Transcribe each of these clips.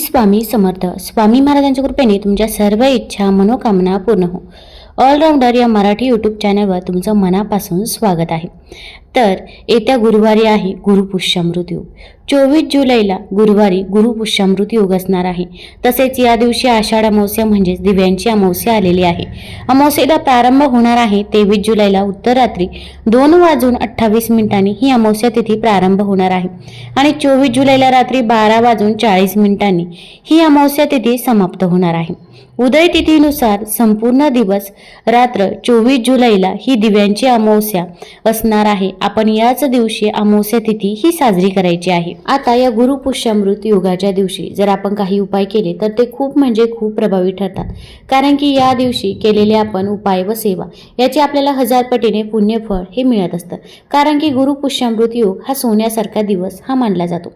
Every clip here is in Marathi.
स्वामी समर्थ. स्वामी महाराजांच्या कृपेने तुमच्या सर्व इच्छा मनोकामना पूर्ण हो. ऑलराऊंडर या मराठी यूट्यूब चॅनलवर तुमचं मनापासून स्वागत आहे. तर येत्या गुरुवारी आहे गुरुपुष्यामृत योग. चोवीस जुलैला गुरुवारी गुरुपुष्यामृत योग असणार आहे. तसेच या दिवशी आषाढ अमावस्या म्हणजेच दिव्यांची अमावस्या आलेली आहे. अमावस्येला प्रारंभ होणार आहे तेवीस जुलैला उत्तर रात्री दोन वाजून अठ्ठावीस मिनिटांनी ही अमावस्या तिथी प्रारंभ होणार आहे. आणि चोवीस जुलैला रात्री बारा वाजून चाळीस मिनिटांनी ही अमावस्या तिथी समाप्त होणार आहे. उदय तिथीनुसार संपूर्ण दिवस रात्र चोवीस जुलैला ही दिव्यांची अमावस्या असणार आहे. आपण याच दिवशी अमावस्या तिथी ही साजरी करायची आहे. आता या गुरुपुष्यामृत योगाच्या दिवशी जर आपण काही उपाय केले तर ते खूप म्हणजे खूप प्रभावी ठरतात. कारण की या दिवशी केलेले आपण उपाय व सेवा याचे आपल्याला हजार पटीने पुण्यफळ हे मिळत असतं. कारण की गुरुपुष्यामृत योग हा सोन्यासारखा दिवस हा मानला जातो.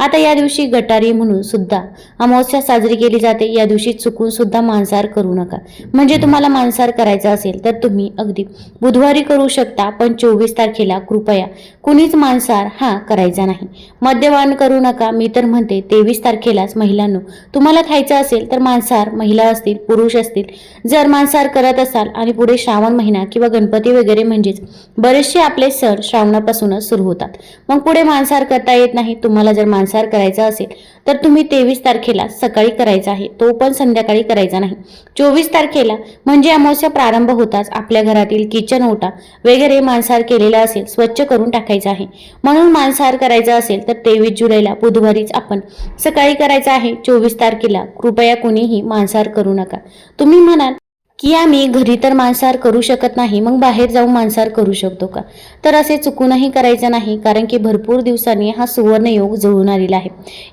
आता या दिवशी गटारी म्हणून सुद्धा अमावस्या साजरी केली जाते. या दिवशी चुकून सुद्धा मांसाहार करू नका. म्हणजे तुम्हाला मांसाहार करायचा असेल तर तुम्ही अगदी बुधवारी करू शकता पण चोवीस तारखेला कृपया कुणीच मांसाहार हा करायचा नाही. मद्यपान करू नका मी तर म्हणते तेवीस तारखेलाच महिलांनो तुम्हाला खायचं असेल तर मांसाहार महिला असतील पुरुष असतील जर मांसाहार करत असाल आणि पुढे श्रावण महिना किंवा गणपती वगैरे म्हणजेच बरेचसे आपले सण श्रावणापासूनच सुरू होतात. मग पुढे मांसाहार करता येत नाही तुम्हाला जर मांसाहार करायचा असेल तर तुम्ही तेवीस तारखेला सकाळी करायचा आहे तो पण संध्याकाळी करायचा नाही. चोवीस तारखेला म्हणजे अमावस्या प्रारंभ होताच आपल्या घरातील किचन ओटा वगैरे मांसाहार केलेला असेल स्वच्छ करून टाकायचा. आहे. म्हणून मांसाहार करायचा असेल तर तेवीस जुलैला बुधवारीच आपण सकाळी करायचा आहे. चोवीस तारखेला कृपया कुणीही मांसाहार करू नका. तुम्ही म्हणाल की आम्ही घरी तर मांसाहार करू शकत नाही मग बाहेर जाऊन मांसाहार करू शकतो का? तर असे चुकूनही करायचं नाही कारण की भरपूर दिवसांनी हा सुवर्ण योग जुळून आलेला आहे.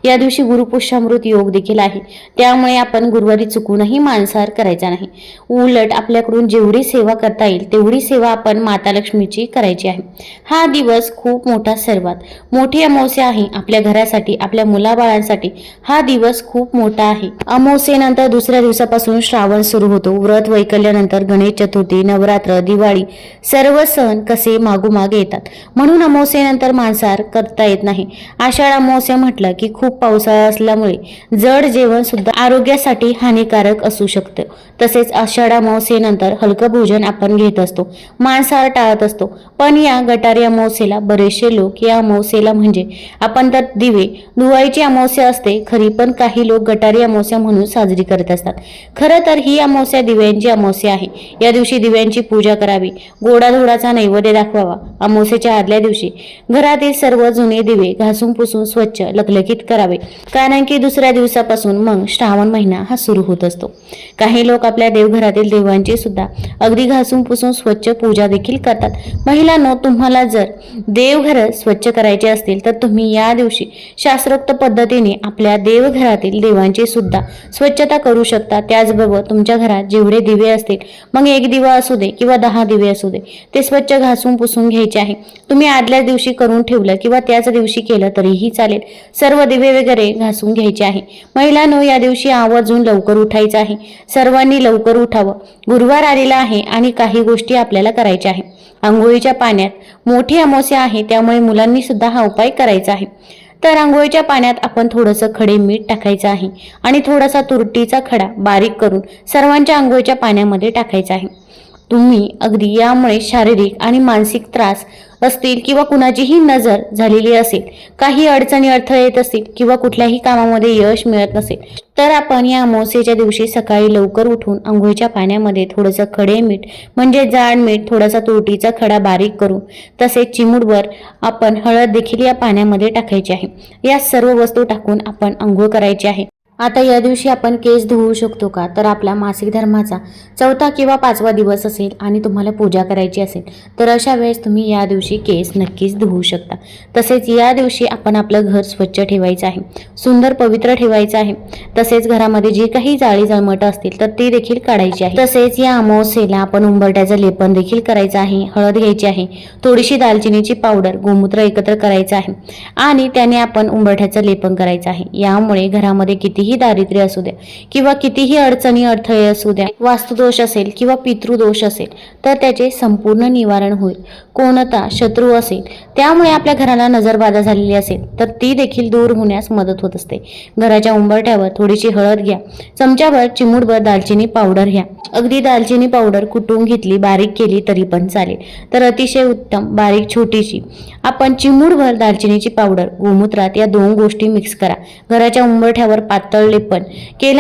या दिवशी गुरुपुष्यामृत योग देखील आहे. त्यामुळे आपण गुरुवारी चुकूनही मांसाहार करायचा नाही. उलट आपल्याकडून जेवढी सेवा करता येईल तेवढी सेवा आपण माता लक्ष्मीची करायची आहे. हा दिवस खूप मोठा सर्वात. मोठी अमावस्या आहे आपल्या घरासाठी आपल्या मुलाबाळांसाठी. हा दिवस खूप मोठा आहे. अमावस्येनंतर दुसऱ्या दिवसापासून श्रावण सुरू होतो. व्रत वैकल्यानंतर गणेश चतुर्थी नवरात्र दिवाळी सर्व सण कसे मागोमाग येतात? म्हणून अमावस्येनंतर मांसाहार करता येत नाही. आषाढ अमावस्या म्हटलं की खूप पावसाळा असल्यामुळे जड जेवण सुद्धा आरोग्यासाठी हानिकारक असू शकतं. तसेच आषाढ अमावस्येनंतर हलकं भोजन आपण घेत असतो. मांसाहार टाळत असतो. पण या गटारी अमावस्येला बरेचसे लोक या अमावस्येला म्हणजे आपण तर दिवे धुवायची अमावस्या असते खरी पण काही लोक गटारी अमावस्या म्हणून साजरी करत असतात. खरं तर ही अमावस्या दिव्यांची अमावस्या आहे या दिवशी दिव्यांची पूजा करावी. गोडाधोडाचा नैवेद्य दाखवावा. अमावस्येच्या आदल्या दिवशी घरातील सर्व जुने दिवे घासून पुसून स्वच्छ लखलखीत करावे. कारण की दुसऱ्या दिवसापासून मग श्रावण महिना हा सुरू होत असतो. काही लोक आपल्या देवघरातील देवांची सुद्धा अगदी घासून पुसून स्वच्छ पूजा देखील करतात. महिलांनो तुम्हाला जर देवघर स्वच्छ करायचे असतील तर तुम्ही या दिवशी शास्त्रोक्त पद्धतीने आपल्या देवघरातील देवांची सुद्धा स्वच्छता करू शकता. त्याचबरोबर तुमच्या घरात जेवढे दिवे असतील. मग एक दिवा असू दे किंवा दहा दिवे असू दे ते स्वच्छ घासून पुसून घ्यायचे आहे. तुम्ही आदल्या दिवशी करून ठेवलं किंवा त्याच दिवशी केलं तरीही चालेल. सर्व दिवे वगैरे घासून घ्यायचे आहे. महिलांनो या दिवशी आवर्जून लवकर उठायचं आहे. सर्वांनी लवकर उठावं. गुरुवार आलेला आहे आणि काही गोष्टी आपल्याला करायच्या आहे. आंघोळीच्या पाण्यात मोठी अमावस्या आहे त्यामुळे मुलांनी सुद्धा हा उपाय करायचा आहे. तर आंघोळीच्या पाण्यात आपण थोडंसं खडे मीठ टाकायचं आहे आणि थोडासा तुरटीचा खडा बारीक करून सर्वांच्या आंघोळीच्या पाण्यामध्ये टाकायचा आहे. तुम्ही अगदी यामुळे शारीरिक आणि मानसिक त्रास असतील किंवा कुणाचीही नजर झालेली असेल काही अडचणी अडथळे येत असतील किंवा कुठल्याही कामामध्ये यश मिळत नसेल तर आपण या अमावस्येच्या दिवशी सकाळी लवकर उठून आंघोळीच्या पाण्यामध्ये थोडंसं खडे मीठ म्हणजे जाड मीठ थोडासा तुरटीचा खडा बारीक करून तसेच चिमूटभर आपण हळद देखील या पाण्यामध्ये टाकायची आहे. या सर्व वस्तू टाकून आपण आंघोळ करायची आहे. आता या दिवशी आपण केस धुवू शकतो का? तर आपला मासिक धर्माचा चौथा किंवा पाचवा दिवस असेल आणि तुम्हाला पूजा करायची असेल तर अशा वेळेस तुम्ही या दिवशी केस नक्कीच धुवू शकता. तसेच या दिवशी आपण आपलं घर स्वच्छ ठेवायचं आहे सुंदर पवित्र ठेवायचं आहे. तसेच घरामध्ये जी काही जाळी जळमट असतील तर ती देखील काढायची आहे. तसेच या अमावस्येला आपण उंबरट्याचं लेपन देखील करायचं आहे हळद घ्यायची आहे थोडीशी दालचिनीची पावडर गोमूत्र एकत्र करायचं आहे आणि त्याने आपण उंबरठ्याचं लेपन करायचं आहे. यामुळे घरामध्ये किती कितीही दारिद्र्य असू द्या किंवा कितीही अडचणी अडथळे असू द्या वास्तुदोष असेल किंवा पितृदोष असेल तर त्याचे संपूर्ण निवारण होईल. कोणता शत्रू असेल त्यामुळे आपल्या घराला नजरबाधा झालेली असेल तर ती देखील दूर होण्यास मदत होत असते. घराच्या उंबरठ्यावर थोडीशी हळद घ्या. चमच्यावर चिमूटभर दालचिनी पावडर घ्या. अगदी दालचिनी पावडर कुटून घेतली बारीक केली तरी पण चालेल. तर अतिशय उत्तम बारीक छोटीशी. आपण चिमूटभर दालचिनीची पावडर गोमूत्रात या दोन गोष्टी मिक्स करा. घराच्या उंबरठ्यावर पात पातळ लेपन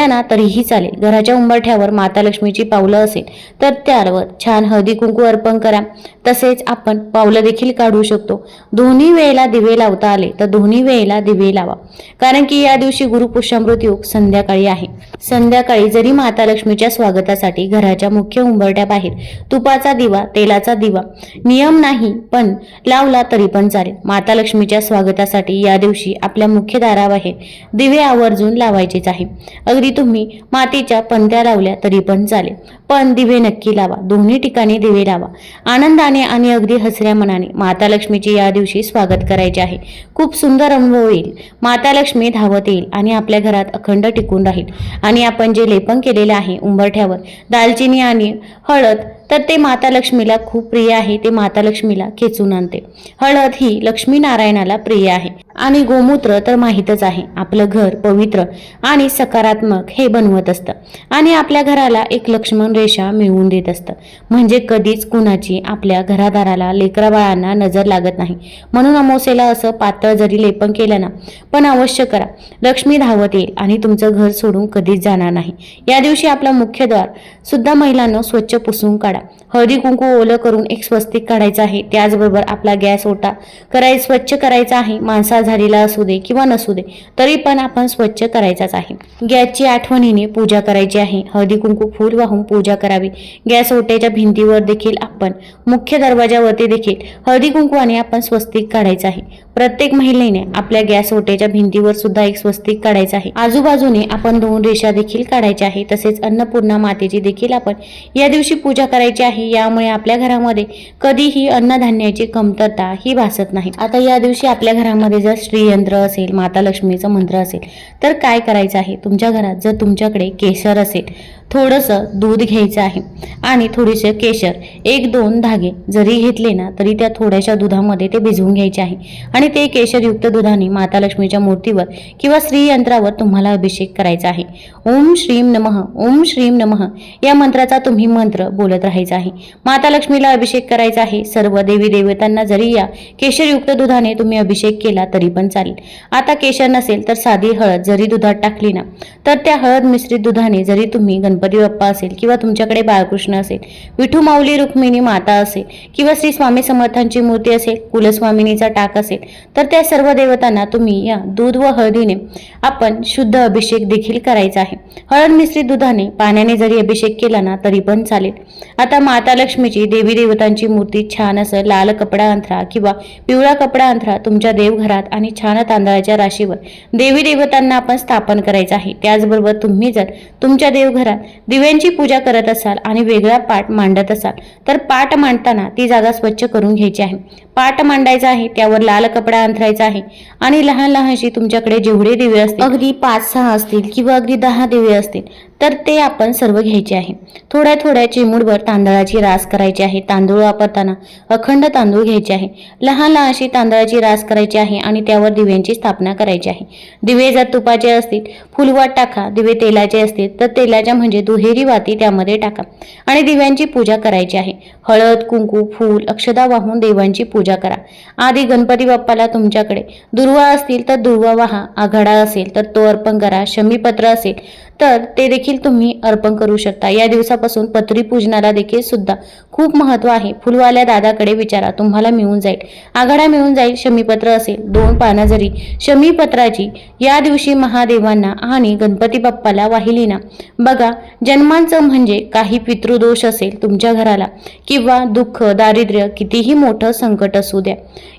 ना तरीही चालेल. घराच्या उंबरठ्यावर माता लक्ष्मीची पावलं असेल तर त्यावर छान हळदी कुंकू अर्पण करा. तसेच आपण पावलं देखील काढू शकतो. दोन्ही वेळेला दिवे लावता आले तर दोन्ही वेळेला दिवे लावा. कारण की या दिवशी गुरुपुष्यामृत योग संध्याकाळी आहे. संध्याकाळी जरी माता लक्ष्मीच्या स्वागतासाठी घराच्या मुख्य उंबरठ्याबाहेर तुपाचा दिवा तेलाचा दिवा नियम नाही पण लावला तरी पण चालेल. माता लक्ष्मीच्या स्वागतासाठी या दिवशी आपल्या मुख्य दाराबाहेर दिवे आवर्जून लावायचेच आहे. अगदी तुम्ही मातीच्या पंत्या लावल्या तरी पण चालेल. पण दिवे नक्की लावा. दोन्ही ठिकाणी दिवे लावा. आनंदाने आणि अगदी हसऱ्या मनाने माता लक्ष्मीचे या दिवशी स्वागत करायचे आहे. खूप सुंदर अनुभव येईल. माता लक्ष्मी धावत येईल आणि आपल्या घरात अखंड टिकून राहील. आणि आपण जे लेपन केलेले आहे उंबरठ्यावर दालचिनी आणि हळद तर ते माता लक्ष्मीला खूप प्रिय आहे. ते माता लक्ष्मीला खेचून आणते. हळद ही लक्ष्मी नारायणाला प्रिय आहे. आणि गोमूत्र तर माहीतच आहे. आपलं घर पवित्र आणि सकारात्मक हे बनवत असतं. आणि आपल्या घराला एक लक्ष्मण रेषा मिळवून देत असतं. म्हणजे कधीच कुणाची आपल्या घरादाराला लेकरा बाळांना नजर लागत नाही. म्हणून अमोसेला असं पातळ जरी लेपन केलं ना पण अवश्य करा. लक्ष्मी धावत येईल आणि तुमचं घर सोडून कधीच जाणार नाही. या दिवशी आपला मुख्य द्वार सुद्धा महिलांना स्वच्छ पुसून काढ. हळदी कुंकू ओलं करून एक स्वस्तिक काढायचं आहे. त्याचबरोबर आपला गॅस ओटा कराय स्वच्छ करायचा आहे. मांसा झालेला असू दे किंवा नसू दे तरी पण आपण स्वच्छ करायचाच आहे. गॅसची आठवणीने पूजा करायची आहे. हळदी कुंकू फूल वाहून पूजा करावी. गॅस ओट्याच्या भिंतीवर देखील आपण मुख्य दरवाजावरती देखील हळदी कुंकवाने आपण स्वस्तिक काढायचं आहे. प्रत्येक महिलेने आपल्या गॅस ओट्याच्या भिंतीवर सुद्धा एक स्वस्तिक काढायचं आहे. आजूबाजूने आपण दोन रेषा देखील काढायच्या आहे तसेच अन्नपूर्णा मातेची देखील आपण या दिवशी पूजा करायची आहे. यामुळे आपल्या घरामध्ये कधीही अन्नधान्याची कमतरता ही भासत नाही. आता या दिवशी आपल्या घरामध्ये जर श्रीयंत्र असेल माता लक्ष्मीचं मंत्र असेल तर काय करायचं आहे? तुमच्या घरात जर तुमच्याकडे केसर असेल थोडंसं दूध घ्यायचं आहे. आणि थोडेसे केशर. एक दोन धागे जरी घेतले ना तरी त्या थोड्याशा दुधामध्ये ते भिजवून घ्यायचे आहे. आणि ते केशरयुक्त दुधाने माता लक्ष्मीच्या मूर्तीवर किंवा श्रीयंत्रावर तुम्हाला अभिषेक करायचा आहे. ओम श्रीम नमः ओम श्रीम नमः. या मंत्राचा तुम्ही मंत्र बोलत राहायचा आहे. माता लक्ष्मीला अभिषेक करायचा आहे. सर्व देवी देवतांना जरी या केशरयुक्त दुधाने तुम्ही अभिषेक केला तरी पण चालेल. आता केशर नसेल तर साधी हळद जरी दुधात टाकली ना तर त्या हळद मिश्रित दुधाने जरी तुम्ही गणपती बाप्पा असेल किंवा तुमच्याकडे बाळकृष्ण असेल विठू माऊली रुक्मिणी माता असेल किंवा श्री स्वामी समर्थांची मूर्ती असेल कुलस्वामिनीचा टाक असेल तर त्या सर्व देवतांना तुम्ही या दूध व हळदीने आपण शुद्ध अभिषेक देखील करायचा आहे. हळद मिश्रित दुधाने पाण्याने जरी अभिषेक केला ना तरी पण चालेल. आता माता लक्ष्मीची देवी देवतांची मूर्ती छान असं लाल कपडा अंथरा किंवा पिवळा कपडा अंथरा तुमच्या देवघरात आणि छान तांदळाच्या राशीवर देवी देवतांना आपण स्थापन करायचं आहे. त्याचबरोबर तुम्ही जर तुमच्या देवघरात दिव्यांची पूजा करत असाल आणि वेगळा पाठ मांडत असाल तर पाठ मांडताना ती जागा स्वच्छ करून घ्यायची आहे. पाठ मांडायचा आहे त्यावर लाल कपडा अंथरायचा आहे आणि लहान लहानशी तुमच्याकडे जेवढे दिवे असतील अगदी पाच सहा असतील किंवा अगदी दहा दिवे असतील तर ते आपण सर्व घ्यायचे आहे. थोड्या थोड्या चिमूडभर तांदळाची रास करायची आहे. तांदूळ वापरताना अखंड तांदूळ घ्यायचे आहे. लहान लहानशी तांदळाची रास करायची आहे आणि त्यावर दिव्यांची स्थापना करायची आहे. दिवे जर तुपाचे असतील फुलवात टाका. दिवे तेलाचे असतील तर तेलाच्या म्हणजे दुहेरी वाती त्यामध्ये टाका. आणि दिव्यांची पूजा करायची आहे. हळद कुंकू फूल अक्षदा वाहून देवांची पूजा करा. आधी गणपती बाप्पाला तुमच्याकडे दुर्वा असतील तर दुर्वा वाहा. आघाडा असेल तर तो अर्पण करा. शमीपत्र असेल तर ते देखील तुम्ही अर्पण करू शकता. या दिवसापासून पत्री पूजनाला देखील सुद्धा खूप महत्त्व आहे. फुलवाल्या दादाकडे विचारा तुम्हाला मिळून जाईल. आघाडा मिळून जाईल शमीपत्र असेल दोन पानं जरी. शमीपत्राची या दिवशी महादेवांना आणि गणपती बाप्पाला वाहिली ना बघा जन्मांचं म्हणजे काही पितृदोष असेल तुमच्या घराला किंवा दुःख दारिद्र्य कितीही मोठं संकट असू द्या.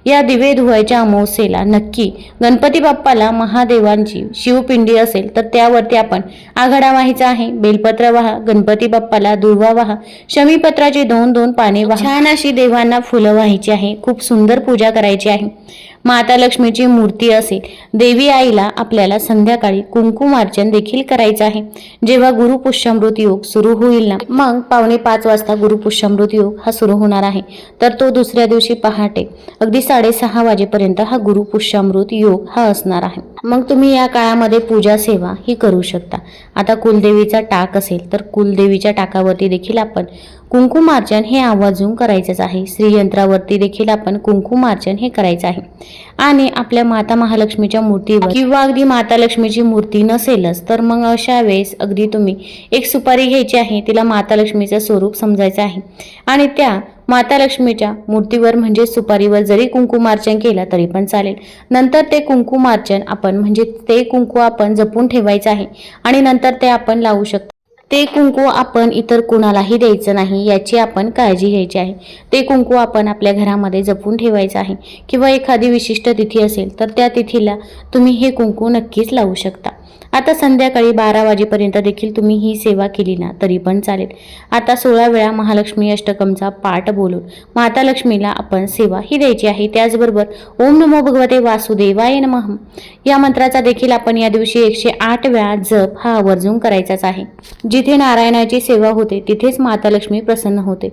या दिवे धुवायच्या अमावस्येला नक्की गणपती बाप्पाला महादेवांची शिवपिंडी असेल तर त्यावरती आपण आघाडा व्हायचा आहे. बेलपत्र वाहा गणपती बाप्पाला दुर्वा वाहा. शमीपत्राची दोन दोन पाने वाहा. छान अशी देवांना फुलं व्हायची आहे. खूप सुंदर पूजा करायची आहे. माता लक्ष्मीची मूर्ती असेल. देवी आईला आपल्याला संध्याकाळी कुंकुमार्चन देखील करायचं आहे. जेव्हा गुरुपुष्यामृत योग सुरू होईल ना मग पावणे पाच वाजता गुरुपुष्यामृत योग हा सुरू होणार आहे. तर तो दुसऱ्या दिवशी पहाटे अगदी साडेसहा वाजेपर्यंत हा गुरुपुष्यामृत योग हा असणार आहे. मग तुम्ही या काळामध्ये पूजा सेवा ही करू शकता. आता कुलदेवीचा टाक असेल तर कुलदेवीच्या टाकावरती देखील आपण कुंकुमार्चन हे आवाजून करायचंच आहे. श्रीयंत्रावरती देखील आपण कुंकुमार्चन हे करायचं आहे. आणि आपल्या माता महालक्ष्मीच्या मूर्तीवर. किंवा अगदी माता लक्ष्मीची मूर्ती नसेलच तर मग अशा वेळेस अगदी तुम्ही एक सुपारी घ्यायची आहे तिला माता लक्ष्मीचं स्वरूप समजायचं आहे. आणि त्या माता लक्ष्मीच्या मूर्तीवर म्हणजे सुपारीवर जरी कुंकुमार्चन केला तरी पण चालेल. नंतर ते कुंकुमार्चन आपण म्हणजे ते कुंकू आपण जपून ठेवायचं आहे. आणि नंतर ते आपण लावू शकतो. ते कुंकू आपण इतर कुणालाही द्यायचं नाही याची आपण काळजी घ्यायची आहे. ते कुंकू आपण आपल्या घरामध्ये जपून ठेवायचं आहे. किंवा एखादी विशिष्ट तिथी असेल तर त्या तिथीला तुम्ही हे कुंकू नक्कीच लावू शकता. आता संध्याकाळी बारा वाजेपर्यंत देखील तुम्ही ही सेवा केली ना तरी पण चालेल. आता सोळा वेळा महालक्ष्मी अष्टकमचा पाठ बोलून माता लक्ष्मीला आपण सेवा ही द्यायची आहे. त्याचबरोबर ओम नमो भगवते वासुदेवाय नमः. या मंत्राचा देखील आपण या दिवशी एकशे आठ वेळा जप हा आवर्जून करायचाच आहे. जिथे नारायणाची सेवा होते तिथेच माता लक्ष्मी प्रसन्न होते.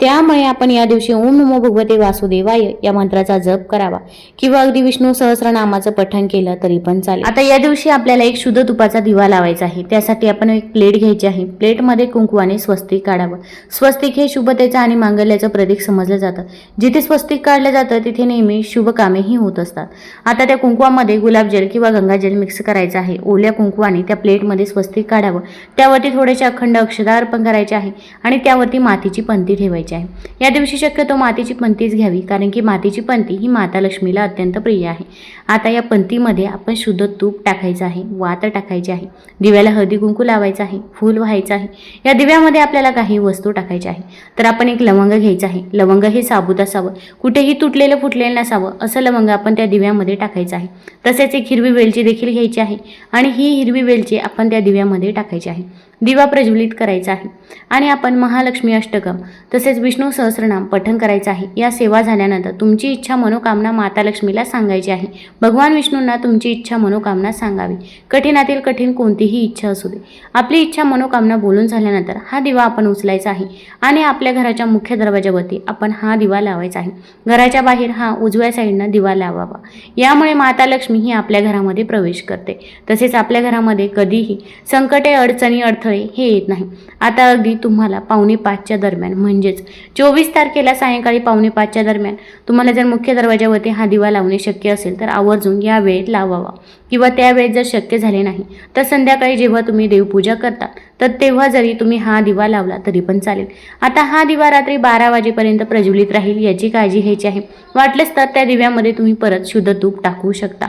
त्यामुळे आपण या दिवशी ओम नमो भगवते वासुदेवाय या मंत्राचा जप करावा. किंवा अगदी विष्णू सहस्रनामाचं पठण केलं तरी पण चालेल. आता या दिवशी आपल्याला एक शुद्ध तुपाचा दिवा लावायचा आहे. त्यासाठी आपण एक प्लेट घ्यायची आहे. प्लेटमध्ये कुंकुवाने स्वस्तिक काढावं. स्वस्तिक हे शुभतेचं आणि मांगल्याचं प्रतीक समजलं जातं. जिथे स्वस्तिक काढलं जातं तिथे नेहमी शुभ कामेही होत असतात. आता त्या कुंकुवामध्ये गुलाबजल किंवा गंगाजल मिक्स करायचं आहे. ओल्या कुंकुवाने त्या प्लेटमध्ये स्वस्तिक काढावं. त्यावरती थोडेसे अखंड अक्षदा अर्पण करायचे आहे आणि त्यावरती मातीची पंती ठेवायची. आहे. या दिवशी शक्यतो मातीची पंतीच घ्यावी कारण की मातीची पंती ही माता लक्ष्मीला अत्यंत प्रिय आहे. आता या पंतीमध्ये आपण शुद्ध तूप टाकायचं आहे वात टाकायची आहे दिव्याला हळदी कुंकू लावायचं आहे फूल व्हायचं आहे. या दिव्यामध्ये आपल्याला काही वस्तू टाकायच्या आहे. तर आपण एक लवंग घ्यायचं आहे. लवंग हे साबूत असावं. कुठेही तुटलेलं फुटलेलं नसावं असं लवंग आपण त्या दिव्यामध्ये टाकायचं आहे. तसेच एक हिरवी वेलची देखील घ्यायची आहे आणि ही हिरवी वेलची आपण त्या दिव्यामध्ये टाकायची आहे. दिवा प्रज्वलित करायचा आहे. आणि आपण महालक्ष्मी अष्टकम तसेच विष्णू सहस्रनाम पठण करायचं आहे. या सेवा झाल्यानंतर तुमची इच्छा मनोकामना माता लक्ष्मीला सांगायची आहे. भगवान विष्णूंना तुमची इच्छा मनोकामना सांगावी. कठीणातील कठीण कोणतीही इच्छा असू दे. आपली इच्छा मनोकामना बोलून झाल्यानंतर हा दिवा आपण उचलायचा आहे. आणि आपल्या घराच्या मुख्य दरवाजावरती आपण हा दिवा लावायचा आहे. घराच्या बाहेर हा उजव्या साईडनं दिवा लावावा. यामुळे माता लक्ष्मी ही आपल्या घरामध्ये प्रवेश करते. तसेच आपल्या घरामध्ये कधीही संकटे अडचणी अडथळे हे येत नाही. आता अगदी तुम्हाला पावणे पाचच्या दरम्यान म्हणजेच चोवीस तारखेला सायंकाळी पावणे पाचच्या दरम्यान तुम्हाला जर मुख्य दरवाजावरती हा दिवा लावणे शक्य असेल तर आवर्जून या वेळेत लावावा. किंवा त्यावेळेत जर शक्य झाले नाही तर संध्याकाळी जेव्हा तुम्ही देवपूजा करता तर तेव्हा जरी तुम्ही हा दिवा लावला तरी पण चालेल. आता हा दिवा रात्री बारा वाजेपर्यंत प्रज्वलित राहील याची काळजी घ्यायची आहे. वाटलेच तर त्या दिव्यामध्ये तुम्ही परत शुद्ध तूप टाकू शकता.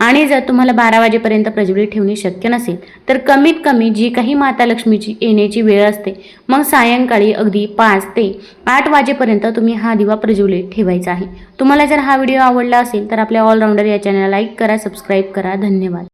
आणि जर तुम्हाला बारा वाजेपर्यंत प्रज्वलित ठेवणे शक्य नसेल तर कमीत कमी जी काही माता लक्ष्मीची येण्याची वेळ असते मग सायंकाळी अगदी पाच ते आठ वाजेपर्यंत तुम्ही हा दिवा प्रज्वलित ठेवायचा आहे. तुम्हाला जर हा व्हिडिओ आवडला असेल तर आपल्या ऑलराऊंडर या चॅनलला लाईक करा सबस्क्राईब करा. धन्यवाद.